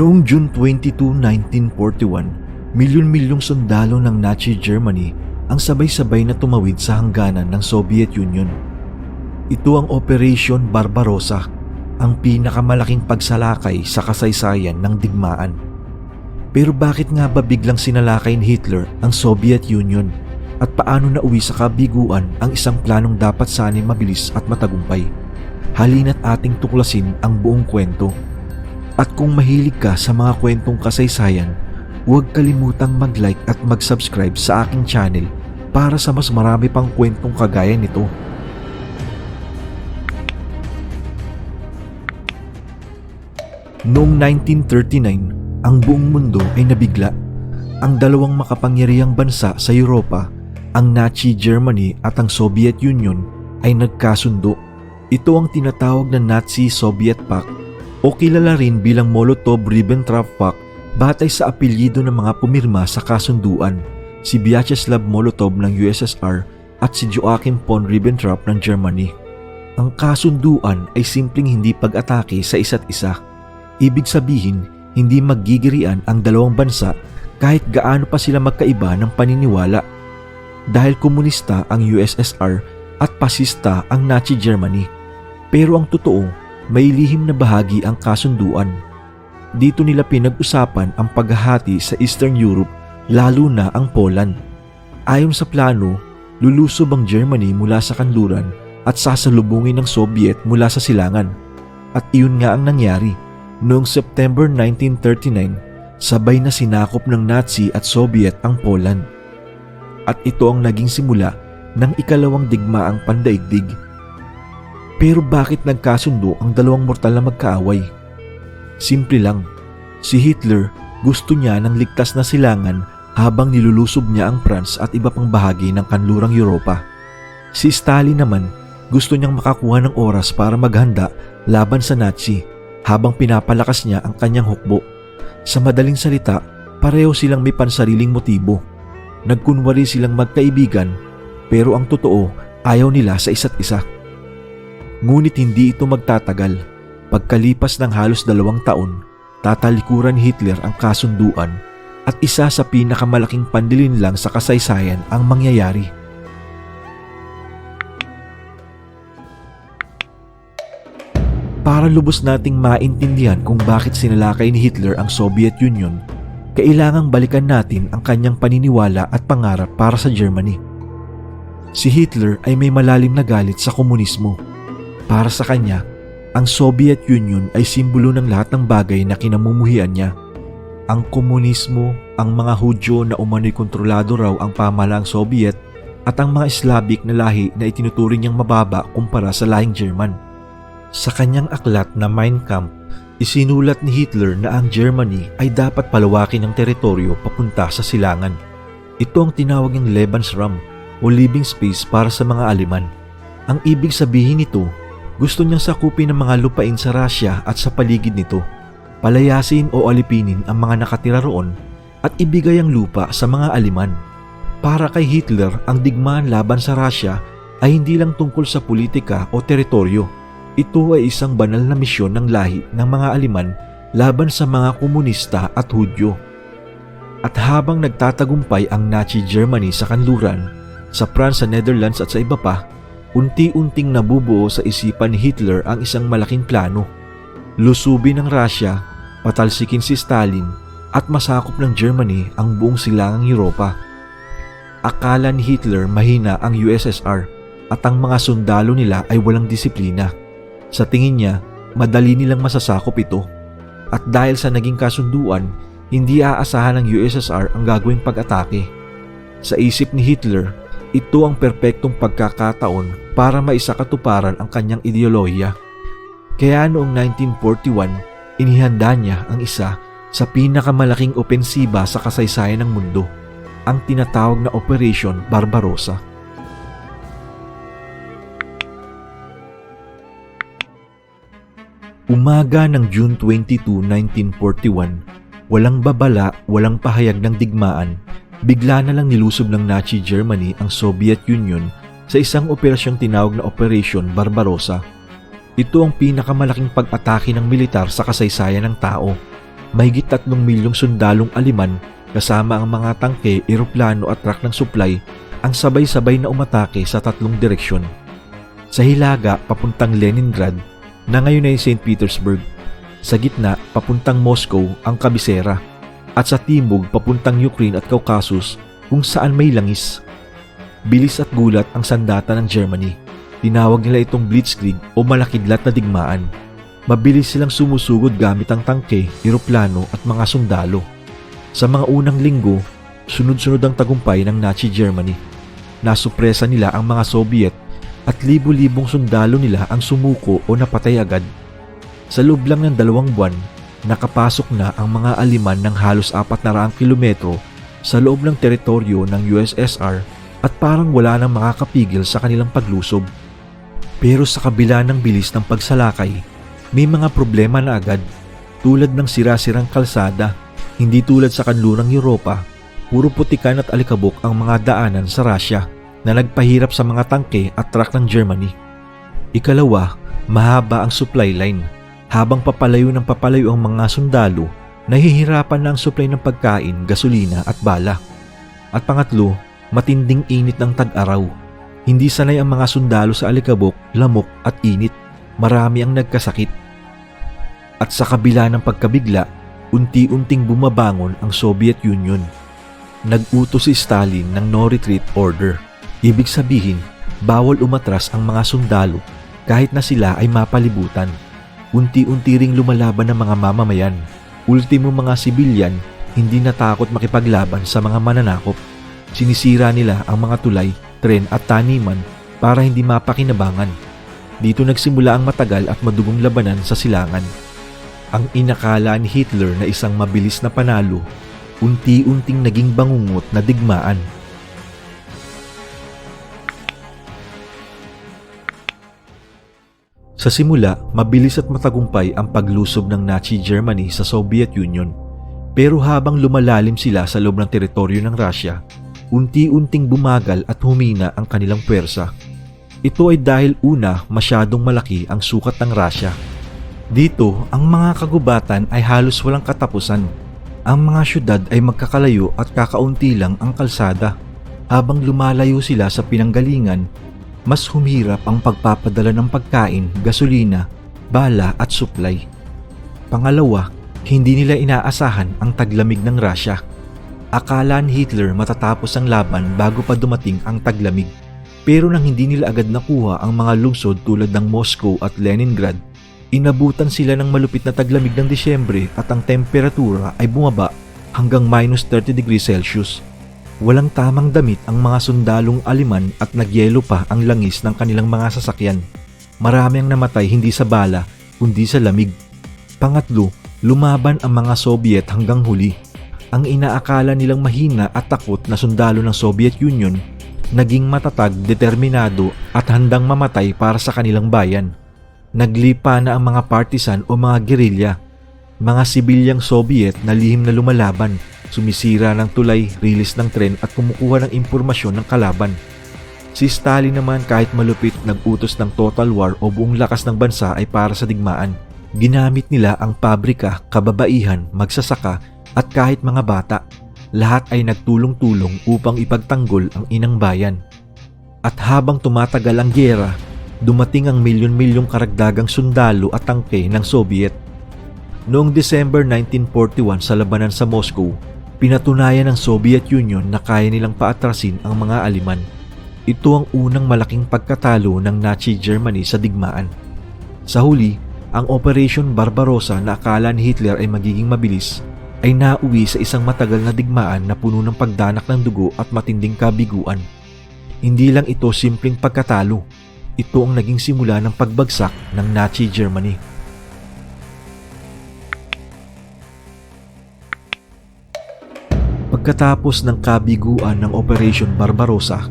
Noong June 22, 1941, milyon-milyong sundalo ng Nazi Germany ang sabay-sabay na tumawid sa hangganan ng Soviet Union. Ito ang Operation Barbarossa, ang pinakamalaking pagsalakay sa kasaysayan ng digmaan. Pero bakit nga ba biglang sinalakay ni Hitler ang Soviet Union at paano nauwi sa kabiguan ang isang planong dapat sana'y mabilis at matagumpay? Halina't ating tuklasin ang buong kwento. At kung mahilig ka sa mga kwentong kasaysayan, huwag kalimutang mag-like at mag-subscribe sa aking channel para sa mas marami pang kwentong kagaya nito. Noong 1939, ang buong mundo ay nabigla. Ang dalawang makapangyarihang bansa sa Europa, ang Nazi Germany at ang Soviet Union ay nagkasundo. Ito ang tinatawag na Nazi-Soviet Pact o kilala rin bilang Molotov-Ribbentrop Pact batay sa apelyido ng mga pumirma sa kasunduan, si Vyacheslav Molotov ng USSR at si Joachim von Ribbentrop ng Germany. Ang kasunduan ay simpleng hindi pag-atake sa isa't isa. Ibig sabihin, hindi maggigirian ang dalawang bansa kahit gaano pa sila magkaiba ng paniniwala. Dahil komunista ang USSR at pasista ang Nazi Germany. Pero ang totoo, may lihim na bahagi ang kasunduan. Dito nila pinag-usapan ang paghahati sa Eastern Europe lalo na ang Poland. Ayon sa plano, lulusob ang Germany mula sa kanluran at sasalubungin ng Soviet mula sa silangan. At iyon nga ang nangyari. Noong September 1939, sabay na sinakop ng Nazi at Soviet ang Poland. At ito ang naging simula ng ikalawang digmaang pandaigdig. Pero bakit nagkasundo ang dalawang mortal na magkaaway? Simple lang, si Hitler gusto niya ng ligtas na silangan habang nilulusob niya ang France at iba pang bahagi ng kanlurang Europa. Si Stalin naman gusto niyang makakuha ng oras para maghanda laban sa Nazi habang pinapalakas niya ang kanyang hukbo. Sa madaling salita, pareho silang may pansariling motibo. Nagkunwari silang magkaibigan pero ang totoo ayaw nila sa isa't isa. Ngunit hindi ito magtatagal. Pagkalipas ng halos dalawang taon, tatalikuran Hitler ang kasunduan at isa sa pinakamalaking pandilinlang sa kasaysayan ang mangyayari. Para lubos nating maintindihan kung bakit sinalakay ni Hitler ang Soviet Union, kailangang balikan natin ang kanyang paniniwala at pangarap para sa Germany. Si Hitler ay may malalim na galit sa komunismo. Para sa kanya, ang Soviet Union ay simbolo ng lahat ng bagay na kinamumuhian niya. Ang komunismo, ang mga Hudyo na umano'y kontrolado raw ang pamalaang Soviet at ang mga Slavic na lahi na itinuturing niyang mababa kumpara sa lahing German. Sa kanyang aklat na Mein Kampf, isinulat ni Hitler na ang Germany ay dapat palawakin ang teritoryo papunta sa silangan. Ito ang tinawag ng Lebensraum o living space para sa mga Aleman. Ang ibig sabihin nito, gusto niyang sakupin ang mga lupain sa Russia at sa paligid nito, palayasin o alipinin ang mga nakatira roon at ibigay ang lupa sa mga Aleman. Para kay Hitler, ang digmaan laban sa Russia ay hindi lang tungkol sa politika o teritoryo, ito ay isang banal na misyon ng lahi ng mga Aliman laban sa mga komunista at Hudyo. At habang nagtatagumpay ang Nazi Germany sa kanluran, sa France sa Netherlands at sa iba pa, unti-unting nabubuo sa isipan ni Hitler ang isang malaking plano. Lusubin ng Russia, patalsikin si Stalin at masakop ng Germany ang buong silangang Europa. Akala ni Hitler mahina ang USSR at ang mga sundalo nila ay walang disiplina. Sa tingin niya, madali nilang masasakop ito. At dahil sa naging kasunduan, hindi aasahan ng USSR ang gagawing pag-atake. Sa isip ni Hitler, ito ang perpektong pagkakataon para maisakatuparan ang kanyang ideolohiya. Kaya noong 1941, inihanda niya ang isa sa pinakamalaking opensiba sa kasaysayan ng mundo, ang tinatawag na Operation Barbarossa. Umaga ng June 22, 1941, walang babala, walang pahayag ng digmaan, bigla na lang nilusob ng Nazi Germany ang Soviet Union sa isang operasyong tinawag na Operation Barbarossa. Ito ang pinakamalaking pag-atake ng militar sa kasaysayan ng tao. mahigit 3 milyong sundalong Aliman kasama ang mga tangke, eroplano at truck ng supply ang sabay-sabay na umatake sa tatlong direksyon. Sa hilaga papuntang Leningrad na ngayon ay St. Petersburg. Sa gitna papuntang Moscow ang kabisera at sa timog papuntang Ukraine at Caucasus kung saan may langis. Bilis at gulat ang sandata ng Germany. Tinawag nila itong blitzkrieg o malakidlat na digmaan. Mabilis silang sumusugod gamit ang tangke, eroplano at mga sundalo. Sa mga unang linggo, sunod-sunod ang tagumpay ng Nazi Germany. Nasupresa nila ang mga Soviet at libu-libong sundalo nila ang sumuko o napatay agad. Sa loob lang ng dalawang buwan, nakapasok na ang mga Aliman ng halos 400 kilometro sa loob ng teritoryo ng USSR at parang wala nang makakapigil sa kanilang paglusob. Pero sa kabila ng bilis ng pagsalakay, may mga problema na agad tulad ng sira-sirang kalsada, hindi tulad sa kanlurang Europa, puro putikan at alikabok ang mga daanan sa Russia na nagpahirap sa mga tangke at truck ng Germany. Ikalawa, mahaba ang supply line. Habang papalayo ng papalayo ang mga sundalo, nahihirapan na ang supply ng pagkain, gasolina at bala. At pangatlo, matinding init ng tag-araw. Hindi sanay ang mga sundalo sa alikabok, lamok at init. Marami ang nagkasakit. At sa kabila ng pagkabigla, unti-unting bumabangon ang Soviet Union. Nag-utos si Stalin ng no retreat order. Ibig sabihin, bawal umatras ang mga sundalo kahit na sila ay mapalibutan. Unti-unti ring lumalaban ng mga mamamayan. Ultimo mga sibilyan, hindi natakot makipaglaban sa mga mananakop. Sinisira nila ang mga tulay, tren at taniman para hindi mapakinabangan. Dito nagsimula ang matagal at madugong labanan sa silangan. Ang inakala ni Hitler na isang mabilis na panalo, unti-unting naging bangungot na digmaan. Sa simula, mabilis at matagumpay ang paglusob ng Nazi Germany sa Soviet Union. Pero habang lumalalim sila sa loob ng teritoryo ng Russia, unti-unting bumagal at humina ang kanilang puwersa. Ito ay dahil una masyadong malaki ang sukat ng Russia. Dito, ang mga kagubatan ay halos walang katapusan. Ang mga syudad ay magkakalayo at kakaunti lang ang kalsada. Habang lumalayo sila sa pinanggalingan, mas humirap ang pagpapadala ng pagkain, gasolina, bala at supply. Pangalawa, hindi nila inaasahan ang taglamig ng Russia. Akala ni Hitler matatapos ang laban bago pa dumating ang taglamig. Pero nang hindi nila agad nakuha ang mga lungsod tulad ng Moscow at Leningrad, inabutan sila ng malupit na taglamig ng Disyembre at ang temperatura ay bumaba hanggang minus 30 degrees Celsius. Walang tamang damit ang mga sundalong aliman at nagyelo pa ang langis ng kanilang mga sasakyan. Marami ang namatay hindi sa bala, kundi sa lamig. Pangatlo, lumaban ang mga Soviet hanggang huli. Ang inaakala nilang mahina at takot na sundalo ng Soviet Union, naging matatag, determinado at handang mamatay para sa kanilang bayan. Naglipa na ang mga partisan o mga gerilya, mga sibilyang Soviet na lihim na lumalaban sumisira ng tulay, rilis ng tren at kumukuha ng impormasyon ng kalaban. Si Stalin naman kahit malupit nag-utos ng total war o buong lakas ng bansa ay para sa digmaan. Ginamit nila ang pabrika, kababaihan, magsasaka at kahit mga bata. Lahat ay nagtulong-tulong upang ipagtanggol ang inang bayan. At habang tumatagal ang gyera, dumating ang milyon-milyong karagdagang sundalo at tangke ng Soviet. Noong December 1941 sa labanan sa Moscow, pinatunayan ng Soviet Union na kaya nilang paatrasin ang mga Aliman. Ito ang unang malaking pagkatalo ng Nazi Germany sa digmaan. Sa huli, ang Operation Barbarossa na akala ni Hitler ay magiging mabilis ay nauwi sa isang matagal na digmaan na puno ng pagdanak ng dugo at matinding kabiguan. Hindi lang ito simpleng pagkatalo, ito ang naging simula ng pagbagsak ng Nazi Germany. Pagkatapos ng kabiguan ng Operation Barbarossa,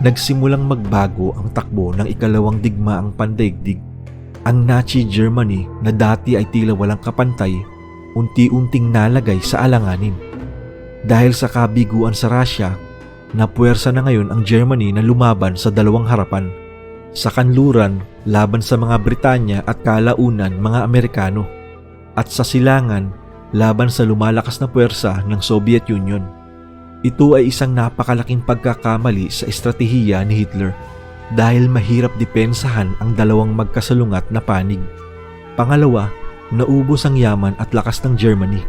nagsimulang magbago ang takbo ng ikalawang digmaang pandaigdig. Ang Nazi Germany na dati ay tila walang kapantay, unti-unting nalagay sa alanganin. Dahil sa kabiguan sa Russia, napuwersa na ngayon ang Germany na lumaban sa dalawang harapan. Sa kanluran, laban sa mga Britanya at kalaunan mga Amerikano. At sa silangan, laban sa lumalakas na puwersa ng Soviet Union. Ito ay isang napakalaking pagkakamali sa estratehiya ni Hitler dahil mahirap depensahan ang dalawang magkasalungat na panig. Pangalawa, naubos ang yaman at lakas ng Germany.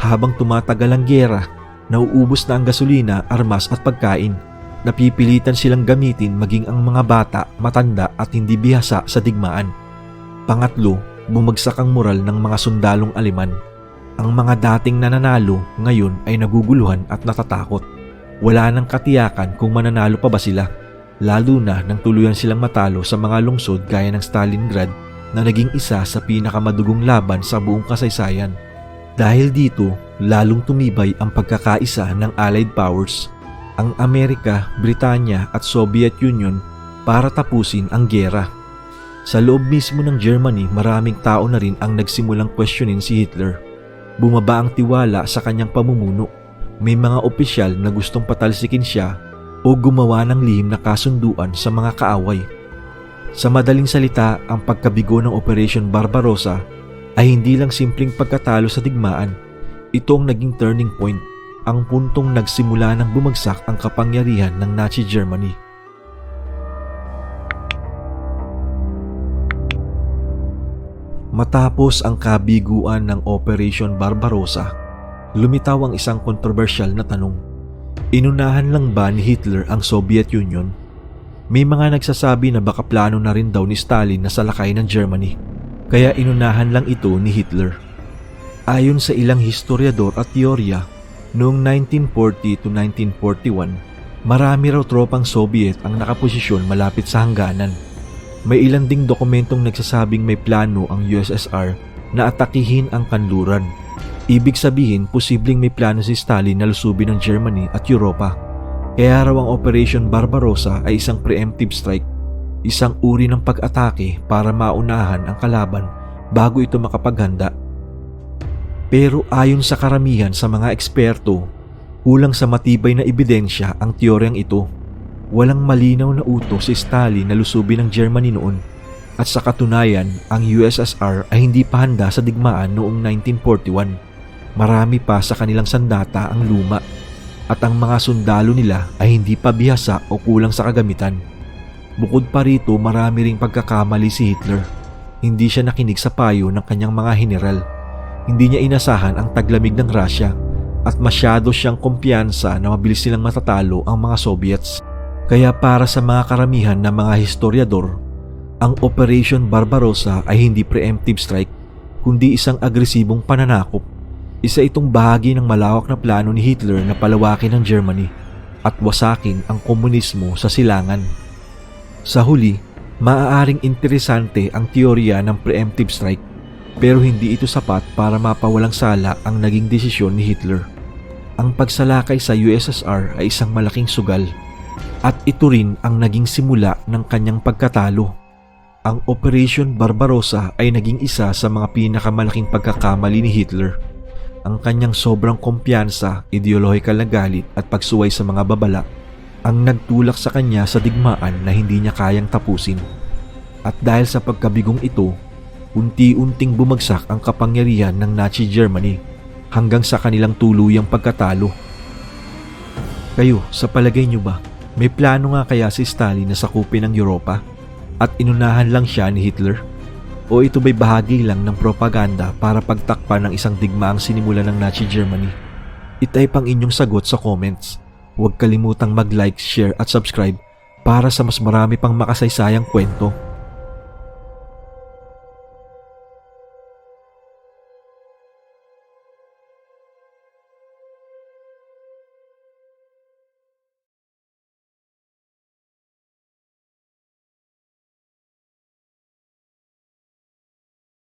Habang tumatagal ang gera, nauubos na ang gasolina, armas at pagkain. Napipilitan silang gamitin maging ang mga bata, matanda at hindi bihasa sa digmaan. Pangatlo, bumagsak ang moral ng mga sundalong Aleman. Ang mga dating nananalo ngayon ay naguguluhan at natatakot. Wala nang katiyakan kung mananalo pa ba sila, lalo na nang tuluyan silang matalo sa mga lungsod gaya ng Stalingrad na naging isa sa pinakamadugong laban sa buong kasaysayan. Dahil dito, lalong tumibay ang pagkakaisa ng Allied Powers, ang Amerika, Britanya at Soviet Union para tapusin ang gera. Sa loob mismo ng Germany, maraming tao na rin ang nagsimulang questionin si Hitler. Bumaba ang tiwala sa kanyang pamumuno. May mga opisyal na gustong patalsikin siya o gumawa ng lihim na kasunduan sa mga kaaway. Sa madaling salita, ang pagkabigo ng Operation Barbarossa ay hindi lang simpleng pagkatalo sa digmaan. Ito ang naging turning point, ang puntong nagsimula ng bumagsak ang kapangyarihan ng Nazi Germany. Matapos ang kabiguan ng Operation Barbarossa, lumitaw ang isang kontrobersyal na tanong. Inunahan lang ba ni Hitler ang Soviet Union? May mga nagsasabi na baka plano na rin daw ni Stalin na salakay ng Germany, kaya inunahan lang ito ni Hitler. Ayon sa ilang historiador at teorya, noong 1940 to 1941, marami raw tropang Soviet ang nakaposisyon malapit sa hangganan. May ilan ding dokumentong nagsasabing may plano ang USSR na atakihin ang kanluran. Ibig sabihin, posibleng may plano si Stalin na lusubin ng Germany at Europa. Kaya raw ang Operation Barbarossa ay isang preemptive strike, isang uri ng pag-atake para maunahan ang kalaban bago ito makapaghanda. Pero ayon sa karamihan sa mga eksperto, kulang sa matibay na ebidensya ang teoryang ito. Walang malinaw na utos si Stalin na lusubin ng Germany noon at sa katunayan ang USSR ay hindi pa handa sa digmaan noong 1941. Marami pa sa kanilang sandata ang luma at ang mga sundalo nila ay hindi pa bihasa o kulang sa kagamitan. Bukod pa rito marami ring pagkakamali si Hitler. Hindi siya nakinig sa payo ng kanyang mga general. Hindi niya inasahan ang taglamig ng Russia at masyado siyang kumpiyansa na mabilis silang matatalo ang mga Soviets. Kaya para sa mga karamihan ng mga historiador, ang Operation Barbarossa ay hindi preemptive strike kundi isang agresibong pananakop. Isa itong bahagi ng malawak na plano ni Hitler na palawakin ang Germany at wasakin ang komunismo sa silangan. Sa huli, maaaring interesante ang teorya ng preemptive strike pero hindi ito sapat para mapawalang sala ang naging desisyon ni Hitler. Ang pagsalakay sa USSR ay isang malaking sugal at ito rin ang naging simula ng kanyang pagkatalo. Ang Operation Barbarossa ay naging isa sa mga pinakamalaking pagkakamali ni Hitler. Ang kanyang sobrang kumpiyansa, ideolohikal na galit at pagsuway sa mga babala ang nagtulak sa kanya sa digmaan na hindi niya kayang tapusin. At dahil sa pagkabigong ito, unti-unting bumagsak ang kapangyarihan ng Nazi Germany hanggang sa kanilang tuluyang pagkatalo. Kayo, sa palagay niyo ba, may plano nga kaya si Stalin na sakupin ang Europa at inunahan lang siya ni Hitler? O ito ba'y bahagi lang ng propaganda para pagtakpan ng isang digmaang sinimula ng Nazi Germany? Itype ang inyong sagot sa comments. Huwag kalimutang mag-like, share at subscribe para sa mas marami pang makasaysayang kwento.